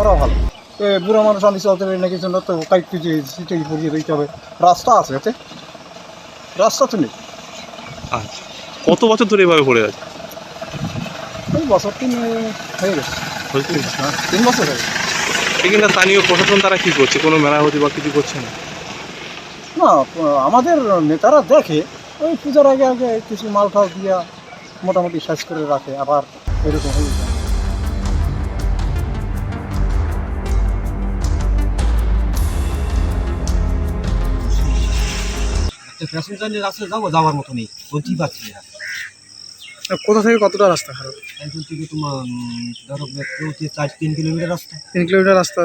ওরা ভালো। এ বুড়ো মানুষ আমি চলতে পারি না কিছু না তো কাইটু যে সিটে পরিয়ে দিতে হবে। রাস্তা আছে এতে। রাস্তা তো নেই। আচ্ছা। কত বছর ধরে এভাবে পড়ে আছে? এই বছর তিন হয়ে গেছে। হ্যাঁ তিন বছর। হয়ে গেছে। এখানে স্থানীয় প্রশাসন তারা কি করছে? কোনো মেরামতি বা কিছু করছে না? না আমাদের নেতারা দেখে ওই পূজার আগে আগে কিছু মাল ফাল দিয়া মোটামুটি শেষ করে রাখে আবার এরকম হয়ে যায়। একটা প্যাসেঞ্জার রাস্তায় যাব যাওয়ার মতো নেই বলতেই পারছি না কোথা থেকে কতটা রাস্তা খারাপ? একজন থেকে তোমার ধরো চার তিন কিলোমিটার রাস্তা। তিন কিলোমিটার রাস্তা।